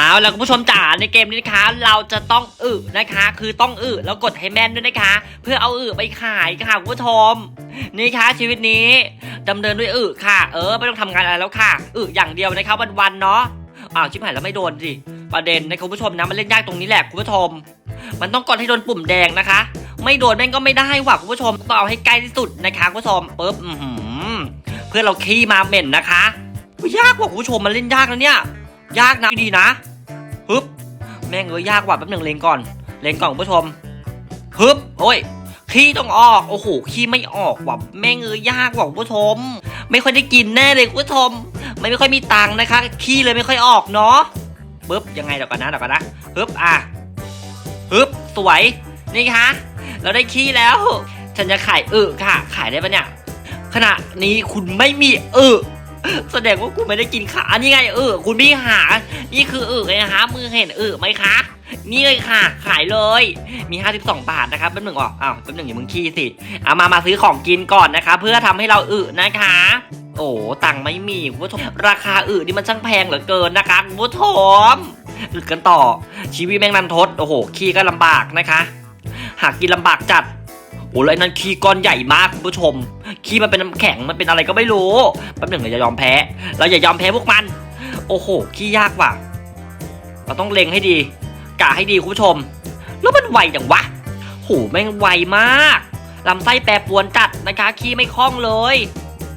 เอาล่ะคุณผู้ชมจ๋าในเกมนี้นะคะเราจะต้องอึนะคะ คือต้องอึแล้วกดให้แม่นด้วยนะคะ เพื่อเอาอึไปขายค่ะคุณผู้ชมนี่ค่ะชีวิตนี้ดำเนินด้วยอึค่ะ เออไม่ต้องทำงานอะไรแล้วค่ะอึอย่างเดียวนะคะวันๆเนาะอ้าวชิบหายแล้วไม่โดนสิประเด็นนะคุณผู้ชมนะมันเล่นยากตรงนี้แหละคุณผู้ชม มันต้องกดให้โดนปุ่มแดงนะคะ ไม่โดนแม่งก็ไม่ได้ว่ะคุณผู้ชมต้องเอาให้ใกล้ที่สุดนะคะคุณผู้ชมปึ๊บเพื่อเราขี้มาเหม็นนะคะยยากว่ะคุณผู้ชมมันเล่นยากนะเนี่ย ยากนะดีนะ ฮึบแม่งเอ้ยยากกว่ะแป๊บหนึ่งเลงก่อนเลงก่อนคุณผู้ชมฮึบโอ้ยขี้ต้องออกโอ้โหขี้ไม่ออกว่ะแม่งเอ้ยยากกว่ะคุณผู้ชม ไม่ค่อยได้กินแน่เลยคุณผู้ชมไม่ไม่ค่อยมีตังค์นะคะขี้เลยไม่ค่อยออกเนาะปึ๊บยังไงเดี๋ยวก่อนนะเดี๋ยวก่อนนะฮึบอะฮึบสวยนี่คะเราได้ขี้แล้ว ฉันจะขายเออค่ะ ขายได้ปะเนี่ยขณะนี้คุณไม่มีเออ แสดงว่าคุณไม่ได้กินขานี่ไงเออคุณพี่หา นี่คือเออไงนะคะมือเห็นเออไหมคะ นี่เลยค่ะ ขายเลย มี 52 บาทนะครับแป๊บหนึ่งอ๋ออ้าวแป๊บหนึ่งอย่ามึงขี้สิเอามามาซื้อของกินก่อนนะคะ เพื่อทำให้เราอึนะคะ โอ้ตังไม่มีคุณผู้ชมราคาอึนี่มันช่างแพงเหลือเกินนะคะคุณผู้ชมอึกันต่อ ชีวิตแมงนันทดโอ้โหขี้ก็ลำบากนะคะ หากกินลำบากจัดโอ้แล้วนั่นขี้ก้อนใหญ่มากคุณผู้ชม ขี้มันเป็นน้ำแข็งมันเป็นอะไรก็ไม่รู้แป๊บหนึ่งเราอย่ายอมแพ้ เราอย่ายอมแพ้พวกมัน โอ้โหขี้ยากว่ะเราต้องเล็งให้ดีกะให้ดีคุณผู้ชม แล้วมันไวจังวะโหแม่งไวมากลำไส้แปรปวนจัดนะคะขี้ไม่คล่องเลย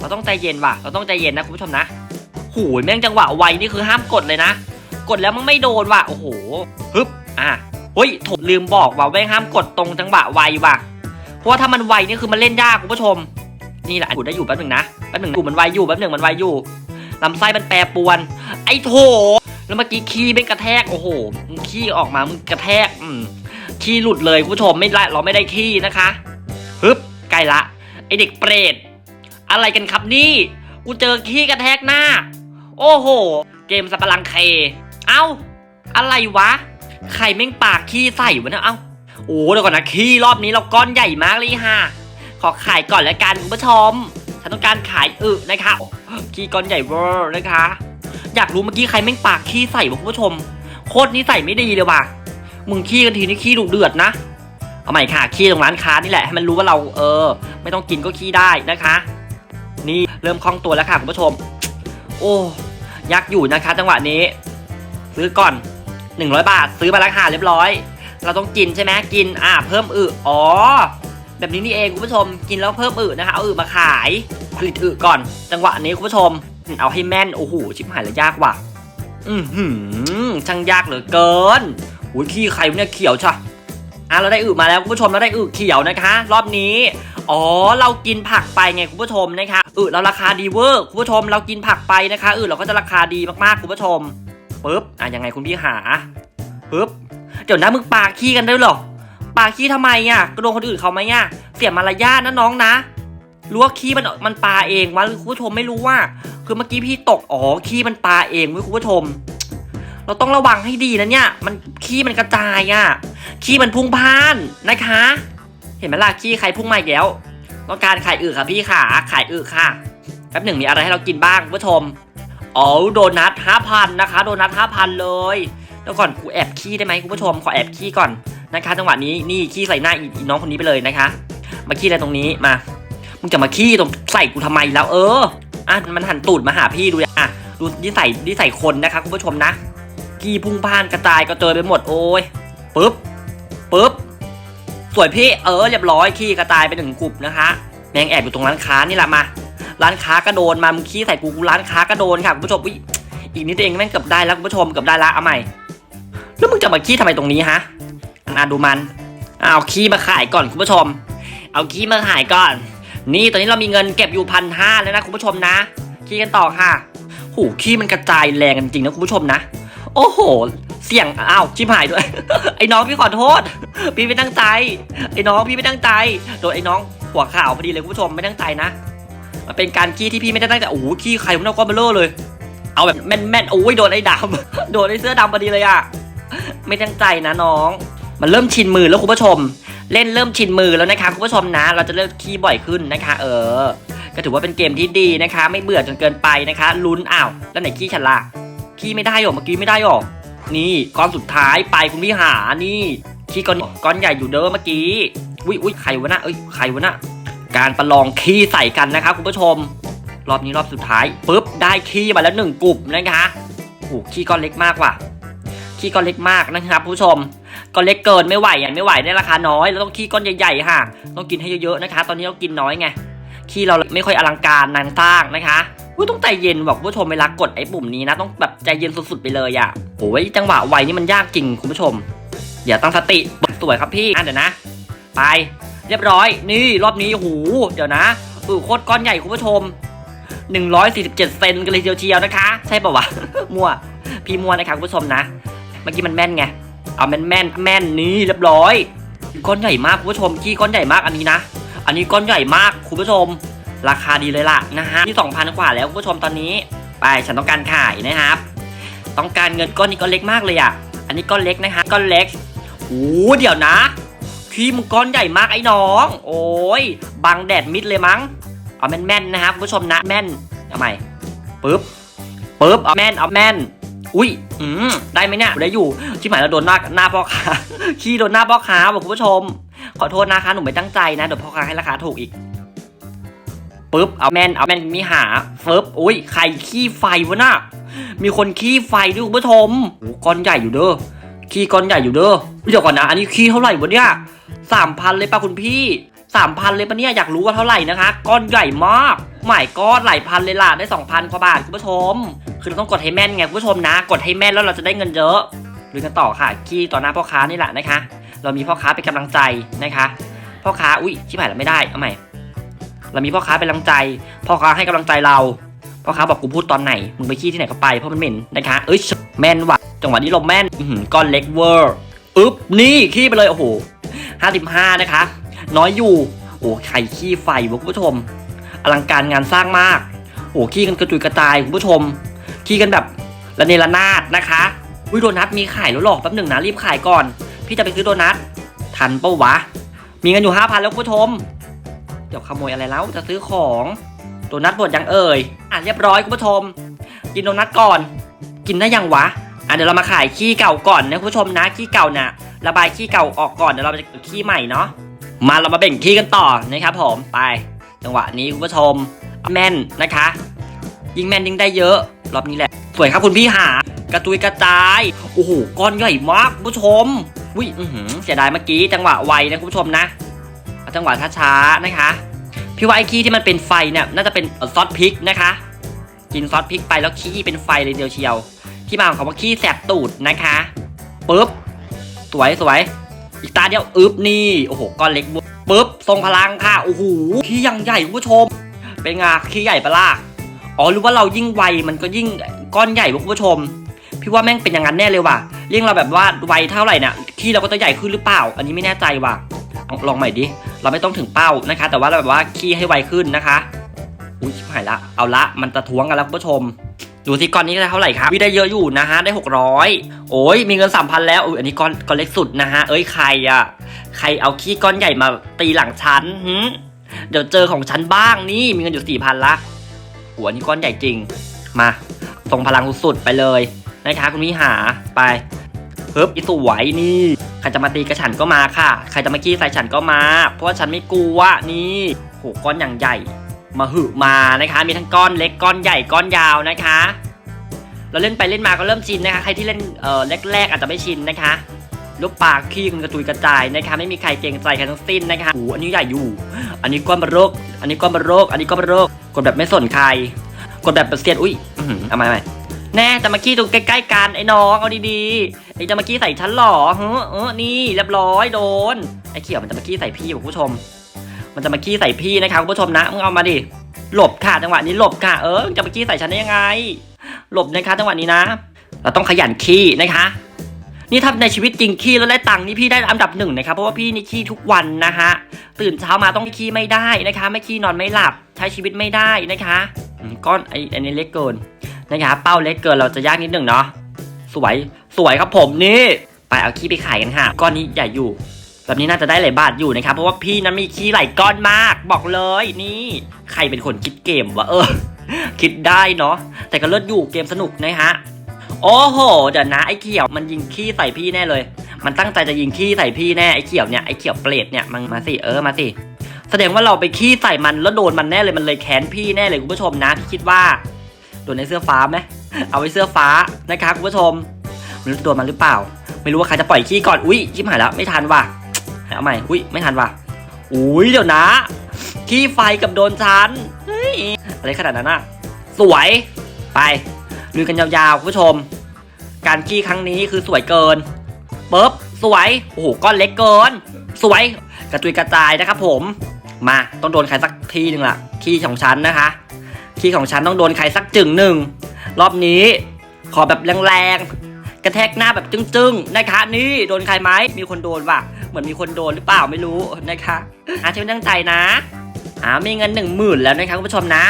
เราต้องใจเย็นว่ะ เราต้องใจเย็นนะคุณผู้ชมนะโหแม่งจังหวะไวนี่คือห้ามกดเลยนะ กดแล้วมันไม่โดนว่ะ โอ้โห ฮึบ อะเฮ้ยโถลืมบอกว่าแม่งห้ามกดตรงจังหวะไวว่ะ เพราะว่าถ้ามันไวนี่คือมันเล่นยากคุณผู้ชม นี่แหละกูได้อยู่แป๊บหนึ่งนะแป๊บหนึ่งอยู่มันไวอยู่แป๊บหนึ่งมันไวอยู่ลำไส้มันแปรปวน ไอ้โถแล้วเมื่อกี้ขี้เป็นกระแทกโอ้โหมึงขี้ออกมามึงกระแทกอืมขี้หลุดเลยคุณผู้ชมไม่ได้เราไม่ได้ขี้นะคะฮึบใกล้ละไอเด็กเปรตอะไรกันครับนี่กูเจอขี้กระแทกหน้า โอ้โห เกมสับปะรังเค เอ้า อะไรวะใครแม่งปากขี้ใส่วะเนี่ยเอ้าโอ้เดี๋ยวก่อนนะขี้รอบนี้เราก้อนใหญ่มากเลยฮะ ขอขายก่อนแล้วกันคุณผู้ชม ฉันต้องการขายอึนะคะขี้ก้อนใหญ่เวอร์นะคะ อยากรู้เมื่อกี้ใครแม่งปากขี้ใส่วะคุณผู้ชม โคตรนิสัยไม่ดีเลยว่ะ มึงขี้กันทีนี่ขี้ดุเดือดนะ เอาใหม่ค่ะขี้ตรงร้านค้านี่แหละให้มันรู้ว่าเราเออ ไม่ต้องกินก็ขี้ได้นะคะ นี่เริ่มคล่องตัวแล้วค่ะคุณผู้ชม โอ้ยักอยู่นะคะ จังหวะนี้ ซื้อก่อน 100 บาท ซื้อมาแล้วค่ะเรียบร้อย เราต้องกินใช่ไหมกิน อ่า เพิ่มอึอ๋อ แบบนี้นี่เองคุณผู้ชมกินแล้วเพิ่มอึนะคะเอาอึมาขายผลิตอึก่อน จังหวะนี้คุณผู้ชม เอาให้แม่นโอ้โหชิบหายแล้วยากว่ะอือหือช่างยากเหลือเกินอุ้ยขี้ใครเนี่ยเขียวชะอะเราได้อึมาแล้วคุณผู้ชมเราได้อึเขียวนะคะ รอบนี้อ๋อเรากินผักไปไงคุณผู้ชมนะคะอึเราราคาดีเวอร์คุณผู้ชมเรากินผักไปนะคะอึเราก็จะราคาดีมากๆคุณผู้ชมปึ๊บอะยังไงคุณพี่หาปึ๊บเดี๋ยวนะมึงปากขี้กันได้หรอ ปาขี้ทำไมอะกระโดนคนอื่นเขาไหมอะเสียมารยาทนะน้องนะรู้ว่าขี้มันมันปลาเองวะคุณผู้ชมไม่รู้ว่า คือเมื่อกี้พี่ตกอ๋อขี้มันปลาเองเว้ยคุณผู้ชม เราต้องระวังให้ดีนะเนี่ย มันขี้มันกระจายอะขี้มันพุ่งพ่านนะคะ เห็นไหมล่ะขี้ใครพุ่งมาอีกแล้วต้องการขายอึค่ะพี่ขาขายอึค่ะแป๊บหนึ่งมีอะไรให้เรากินบ้างคุณผู้ชมอ๋อโดนัทห้าพันนะคะ โดนัทห้าพันเลยแล้วก่อนกูแอบขี้ได้ไหมคุณผู้ชมขอแอบขี้ก่อน นะคะ จังหวะนี้นี่ขี้ใส่หน้าอีน้องคนนี้ไปเลยนะคะ มาขี้อะไรตรงนี้มามึงจะมาขี้ตรงใส่กูทำไมแล้วเอออะมันหันตูดมาหาพี่ดูอะดูนิสัยนิสัยคนนะคะคุณผู้ชมนะขี้พุ่งพ่านกระจายกระเจิงไปหมดโอ้ยปึ๊บปึ๊บสวยพี่เออเรียบร้อยขี้กระจายไปหนึ่งกลุ่มนะคะแมงแอบอยู่ตรงร้านค้านี่แหละมา ร้านค้าก็โดนมามึงขี้ใส่กูกูร้านค้าก็โดนค่ะคุณผู้ชมอีกนิดเองแม่งเกือบได้แล้วคุณผู้ชมเกือบได้ละเอาใหม่แล้วมึงจะมาขี้ทำไมตรงนี้ฮะ อ่าดูมัน เอาขี้มาขายก่อนคุณผู้ชม เอาขี้มาขายก่อน นี่ตอนนี้เรามีเงินเก็บอยู่พันห้าแล้วนะคุณผู้ชมนะขี้กันต่อค่ะหูขี้มันกระจายแรงกันจริงนะคุณผู้ชมนะ โอ้โห เสียงอ้าวชิบหายด้วย ไอ้น้องพี่ขอโทษ พี่ไม่ตั้งใจ ไอ้น้องพี่ไม่ตั้งใจ โดนไอ้น้องหัวข่าวพอดีเลยคุณผู้ชมไม่ตั้งใจนะมันเป็นการขี้ที่พี่ไม่ได้ตั้งใจโอ้โหขี้ใครผมนเอาก้อนเบลอเลย เอาแบบแม่นๆโอ้ยโดนไอ้ดำโดนไอ้เสื้อดำพอดีเลยอะไม่ตั้งใจนะน้อง มันเริ่มชินมือแล้วคุณผู้ชม เล่นเริ่มชินมือแล้วนะคะคุณผู้ชมนะ เราจะเริ่มขี้บ่อยขึ้นนะคะ เออ ก็ถือว่าเป็นเกมที่ดีนะคะ ไม่เบื่อจนเกินไปนะคะลุ้นอ้าวแล้วไหนขี้ฉันละขี้ไม่ได้หรอเมื่อกี้ไม่ได้หรอนี่ก้อนสุดท้ายไปคุณพี่หานี่ขี้ก้อนก้อนใหญ่อยู่เด้อเมื่อกี้อุ้ยอุ้ยใครวะนะเอ้ยใครวะนะการประลองขี้ใส่กันนะครับคุณผู้ชม รอบนี้รอบสุดท้ายปุ๊บได้ขี้มาแล้วหนึ่งกลุ่มนะคะโอ้ขี้ก้อนเล็กมากว่ะขี้ก้อนเล็กมากนะครับผู้ชม ก้อนเล็กเกินไม่ไหวอะไม่ไหวได้ราคาน้อยเราต้องขี้ก้อนใหญ่ๆค่ะ ต้องกินให้เยอะๆนะคะ ตอนนี้เรากินน้อยไงขี้เราไม่ค่อยอลังการนานสร้างนะคะอุ้ยต้องใจเย็นบอกผู้ชมเวลากดไอ้ปุ่มนี้นะ ต้องแบบใจเย็นสุดๆไปเลยอะโอ้ยจังหวะไวนี่มันยากจริงคุณผู้ชมอย่าตั้งสติสวยครับพี่อะเดี๋ยวนะ ไป เรียบร้อย นี่รอบนี้โอ้โหเดี๋ยวนะอือโคตรก้อนใหญ่คุณผู้ชม 147 เซนกันเลยเดียวเชียวนะคะ ใช่ปะวะ มั่ว พี่มั่วนะคะคุณผู้ชมนะ เมื่อกี้มันแม่นไง เอาแม่นแม่นแม่นนี่เรียบร้อย ก้อนใหญ่มากคุณผู้ชมขี้ก้อนใหญ่มากอันนี้นะ อันนี้ก้อนใหญ่มากคุณผู้ชม ราคาดีเลยล่ะนะฮะที่2,000กว่าแล้วคุณผู้ชมตอนนี้ ไปฉันต้องการขายนะครับ ต้องการเงินก้อนนี้ก้อนเล็กมากเลยอะ อันนี้ก้อนเล็กนะฮะก้อนเล็กโอ้เดี๋ยวนะขี้มันก้อนใหญ่มากไอ้น้อง โอ้ยบังแดดมิดเลยมั้งเอาแม่นๆนะครับคุณผู้ชมนะแม่นเอาใหม่ปึ๊บปึ๊บเอาแม่นเอาแม่น อุ้ยอืมได้ไหมเนี่ยได้อยู่ที่หมายเราโดนหน้าหน้าพ่อค้าขี้โดนหน้าพ่อค้าบอกคุณผู้ชม ขอโทษนะคะหนูไม่ตั้งใจนะเดี๋ยวพ่อค้าให้ราคาถูกอีกปึ๊บเอาแมนเอาแมนมีหาเฟิบอุ้ยใครขี้ไฟวะน่ะมีคนขี้ไฟด้วยคุณผู้ชมโอ้ก้อนใหญ่อยู่เด้อขี้ก้อนใหญ่อยู่เด้อเดี๋ยวก่อนนะ อันนี้ขี้เท่าไหร่วะเนี่ยสามพันเลยป่ะคุณพี่สามพันเลยปะเนี่ยอยากรู้ว่าเท่าไหร่นะคะ ก้อนใหญ่มากหมายก้อนหลายพันเลยล่ะได้สองพันกว่าบาทคุณผู้ชม คือเราต้องกดให้แม่นไงผู้ชมนะ กดให้แม่นแล้วเราจะได้เงินเยอะลุยกันต่อค่ะขี้ต่อหน้าพ่อค้านี่แหละนะคะ เรามีพ่อค้าเป็นกำลังใจนะคะ พ่อค้าอุ้ยชิบหายแล้วไม่ได้เอาใหม่เรามีพ่อค้าเป็นกำลังใจ พ่อค้าให้กำลังใจเราพ่อค้าบอกกูพูดตอนไหนมึงไปขี้ที่ไหนก็ไปเพราะมันเหม็นนะคะเอ้ยแม่นว่ะจังหวะนี้ลมแม่นก้อนเล็กเวอร์อึ๊บนี่ขี้ไปเลยโอ้โหห้าสิบห้านะคะ น้อยอยู่โอ้ไข่ขี้ไฟวะคุณผู้ชม อลังการงานสร้างมาก โอ้ขี้กันกระจุยกระจายคุณผู้ชม ขี้กันแบบระเนระนาดนะคะวิโดนัทมีขายแล้วหรอกแป๊บหนึ่งนะรีบขายก่อน พี่จะไปซื้อโดนัททันปะวะ มีเงินอยู่ห้าพันแล้วคุณผู้ชมเดี๋ยวขโมยอะไรแล้วจะซื้อของโดนัทหมดยังเอ่ยอะเรียบร้อยคุณผู้ชม กินโดนัทก่อน กินได้ยังวะอะเดี๋ยวเรามาขายขี้เก่าก่อนนะคุณผู้ชมนะขี้เก่าน่ะระบายขี้เก่าออกก่อนเดี๋ยวเราจะขี้ใหม่เนาะมาเรามาเบ่งขี้กันต่อนะครับผมไป จังหวะนี้คุณผู้ชมแม่นนะคะ ยิงแม่นยิงได้เยอะ รอบนี้แหละ สวยครับคุณพี่หากระตุยกระจาย โอ้โหก้อนใหญ่มากคุณผู้ชมอุ้ยอื้อหือเสียดายเมื่อกี้จังหวะไวนะคุณผู้ชมนะจังหวะช้าๆนะคะพี่ว่าไอ้ขี้ที่มันเป็นไฟเนี่ยน่าจะเป็นซอสพริกนะคะ กินซอสพริกไปแล้วขี้เป็นไฟเลยเดียวเชียว ที่มาของคำว่าขี้แสบตูดนะคะปึ๊บสวยสวยอีกตาเดียวอึบนี่โอ้โหก้อนเล็กบุ๊บปึ๊บทรงพลังค่ะโอ้โหขี้ยังใหญ่คุณผู้ชม เป็นไงาขี้ใหญ่ปะล่ะ อ๋อหรือว่าเรายิ่งไวมันก็ยิ่งก้อนใหญ่คุณผู้ชม พี่ว่าแม่งเป็นอย่างนั้นแน่เลยว่ะเรียงเราแบบว่าไวเท่าไหร่น่ะขี้เราก็จะใหญ่ขึ้นหรือเปล่า อันนี้ไม่แน่ใจว่ะลองลองใหม่ดิเราไม่ต้องถึงเป้านะคะ แต่ว่าเราแบบว่าขี้ให้ไวขึ้นนะคะอุ้ยชิบหายละเอาละมันจะท้วงกันแล้วคุณผู้ชมดูสิก้อนนี้ได้เท่าไหร่ครับวิได้เยอะอยู่นะฮะได้ 600 โอ้ยมีเงินสามพันแล้วอุ้ยอันนี้ก้อนก้อนเล็กสุดนะฮะเอ้ยใครอะใครเอาขี้ก้อนใหญ่มาตีหลังฉันเดี๋ยวเจอของฉันบ้างนี่มีเงินอยู่สี่พันละ หัวนี่ก้อนใหญ่จริง มาส่งพลังสุดๆไปเลยนะคะคุณวิหาไปเฮิบอีสวยนี่ใครจะมาตีกระฉันก็มาค่ะ ใครจะมาขี้ใส่ฉันก็มา เพราะว่าฉันไม่กลัวนี่โหก้อนอย่างใหญ่ มาหึมานะคะ มีทั้งก้อนเล็กก้อนใหญ่ก้อนยาวนะคะ เราเล่นไปเล่นมาก็เริ่มชินนะคะ ใครที่เล่นเอ่อแรกๆอาจจะไม่ชินนะคะ ลูกปากขี้กันกระจุยกระจายนะคะไม่มีใครเกรงใจใครทั้งสิ้นนะคะโอ้อันนี้ใหญ่อยู่ อันนี้ก้อนบรรกอันนี้ก้อนบรรกอันนี้ก้อนบรกกดแบบไม่สนใคร กดแบบเซียนอุ้ยอื้อหือเอาม่ใหม่แน่จะมาขี้ตรงใกล้ๆกันไอ้น้องเอาดีๆไอ้จะมาขี้ใส่ฉันหรอเฮ้อเออนี่เรียบร้อยโดนไอ้เขียวมันจะมาขี้ใส่พี่คุณผู้ชม มันจะมาขี้ใส่พี่นะคะคุณผู้ชมนะมึงเอามาดิหลบค่ะจังหวะนี้หลบค่ะเออจะมาขี้ใส่ฉันได้ยังไง หลบนะคะจังหวะนี้นะ เราต้องขยันขี้นะคะ นี่ถ้าในชีวิตจริงขี้แล้วได้ตังค์นี่พี่ได้อันดับหนึ่งนะครับเพราะว่าพี่นี่ขี้ทุกวันนะฮะตื่นเช้ามาต้องขี้ไม่ได้นะคะ ไม่ขี้นอนไม่หลับใช้ชีวิตไม่ได้นะคะก้อนไอ้อันนี้เล็กเกินนะคะเป้าเล็กเกินเราจะยากนิดหนึ่งเนาะสวยสวยครับผมนี่ ไปเอาขี้ไปขายกันค่ะ ก้อนนี้ใหญ่อยู่ แบบนี้น่าจะได้หลายบาทอยู่นะครับเพราะว่าพี่นั้นมีขี้หลายก้อนมาก บอกเลยนี่ใครเป็นคนคิดเกมวะเออ คิดได้เนาะแต่ก็เลิศอยู่เกมสนุกนะฮะ โอ้โห เดี๋ยวนะไอ้เขียวมันยิงขี้ใส่พี่แน่เลย มันตั้งใจจะยิงขี้ใส่พี่แน่ไอ้เขียวเนี่ยไอ้เขียวเปรตเนี่ยมันมาสิเออมาสิแสดงว่าเราไปขี้ใส่มันแล้วโดนมันแน่เลยมันเลยแค้นพี่แน่เลยคุณผู้ชมนะพี่คิดว่าโดนในเสื้อฟ้าไหมเอาไว้เสื้อฟ้านะคะคุณผู้ชมไม่รู้โดนมันหรือเปล่า ไม่รู้ว่าใครจะปล่อยขี้ก่อนอุ้ยชิบหายแล้วไม่ทันว่ะเอาใหม่อุ้ยไม่ทันว่ะอุ้ยเดี๋ยวนะขี้ไฟกับโดนฉันเฮ้ยอะไรขนาดนั้นอะสวยไป ลุยกันยาวๆคุณผู้ชม การขี้ครั้งนี้คือสวยเกินปึ๊บสวยโอ้โหก้อนเล็กเกิน สวยกระจุยกระจายนะครับผม มาต้องโดนใครสักทีหนึ่งล่ะขี้ของฉันนะคะขี้ของฉันต้องโดนใครสักจึงหนึ่งรอบนี้ ขอแบบแรงๆกระแทกหน้าแบบจึ้งๆนะคะนี่โดนใครไหมมีคนโดนว่ะเหมือนมีคนโดนหรือเปล่าไม่รู้นะคะอาช่วยตั้งใจนะอ่ามีเงินหนึ่งหมื่นแล้วนะคะคุณผู้ชมนะ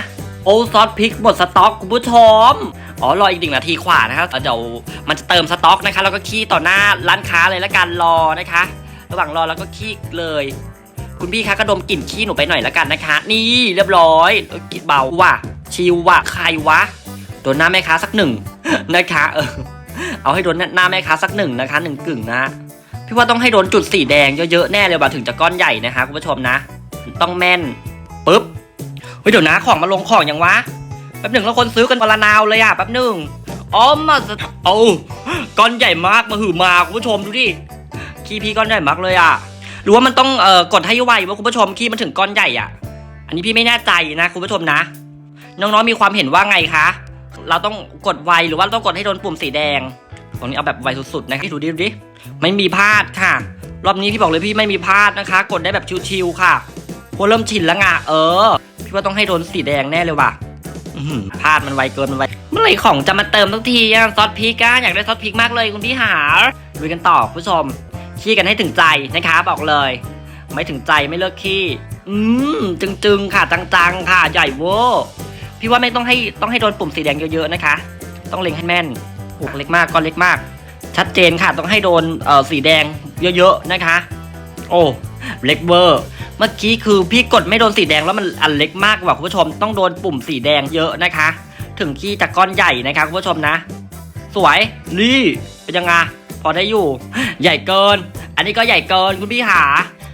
โอซอสพริกหมดสต็อกคุณผู้ชม อ๋อรออีกหนึ่งนาทีขวานะครับเดี๋ยวมันจะเติมสต็อกนะคะแล้วก็ขี้ต่อหน้าร้านค้าเลยละกันรอนะคะ ระหว่างรอแล้วก็ขี้เลย คุณพี่คะก็ดมกลิ่นขี้หนูไปหน่อยละกันนะคะ นี่เรียบร้อยกลิ่นเบาว่ะชิวว่ะใครวะโดนหน้าแม่ค้าสักหนึ่งนะคะเออเอาให้โดนหน้าแม่ค้าสักหนึ่งนะคะหนึ่งกึ่งนะพี่ว่าต้องให้โดนจุดสีแดงเยอะๆแน่เลยว่ะถึงจะก้อนใหญ่นะคะคุณผู้ชมนะ ต้องแม่นปุ๊บเฮ้ยเดี๋ยวนะของมาลงของยังวะ แป๊บหนึ่งแล้วคนซื้อกันวันละนาวเลยอะแป๊บหนึ่งอ๋อมาสเอาก้อนใหญ่มากมาหือมาคุณผู้ชมดูดิขี้พี่ก้อนใหญ่มากเลยอะหรือว่ามันต้องเอ่อกดให้ไวว่าคุณผู้ชมขี้มันถึงก้อนใหญ่อะ อันนี้พี่ไม่แน่ใจนะคุณผู้ชมนะ น้องๆมีความเห็นว่าไงคะ เราต้องกดไวหรือว่าต้องกดให้โดนปุ่มสีแดงตรงนี้เอาแบบไวสุดๆนะดูดิดูดิไม่มีพลาดค่ะ รอบนี้พี่บอกเลยพี่ไม่มีพลาดนะคะ กดได้แบบชิวๆค่ะพวเริ่มชินแล้วไงเออพี่ว่าต้องให้โดนสีแดงแน่เลยว่ะ อื้อหือพลาดมันไวเกินมันไวเมื่อไหร่ของจะมาเติมทุกทีอะซอสพริกอะอยากได้ซอสพริกมากเลยคุณพี่หาดูกันต่อคุณผู้ชมขี้กันให้ถึงใจนะคะบอกเลย ไม่ถึงใจไม่เลิกขี้อืมจึงๆค่ะจังๆค่ะใหญ่เวอร์พี่ว่าไม่ต้องให้ต้องให้โดนปุ่มสีแดงเยอะๆนะคะ ต้องเล็งให้แม่นโอ้เล็กมากก้อนเล็กมาก ชัดเจนค่ะต้องให้โดนเอ่อสีแดงเยอะๆนะคะ โอ้เล็กเวอร์ เมื่อกี้คือพี่กดไม่โดนสีแดงแล้วมันอันเล็กมากกว่าคุณผู้ชมต้องโดนปุ่มสีแดงเยอะนะคะ ถึงขี้จะก้อนใหญ่นะคะคุณผู้ชมนะ สวยนี่เป็นยังไงพอได้อยู่ ใหญ่เกิน อันนี้ก็ใหญ่เกินคุณพี่หา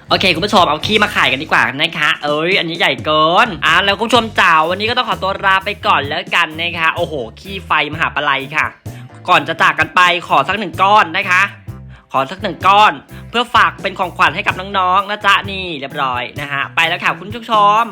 โอเคคุณผู้ชมเอาขี้มาขายกันดีกว่านะคะเอ้ยอันนี้ใหญ่เกินอะแล้วคุณผู้ชมจ๋าวันนี้ก็ต้องขอตัวลาไปก่อนแล้วกันนะคะโอ้โหขี้ไฟมหาปลัยค่ะ ก่อนจะจากกันไปขอสักหนึ่งก้อนนะคะ ขอสักหนึ่งก้อน เพื่อฝากเป็นของขวัญให้กับน้องๆนะจ๊ะนี่เรียบร้อยนะฮะไปแล้วค่ะคุณผู้ชม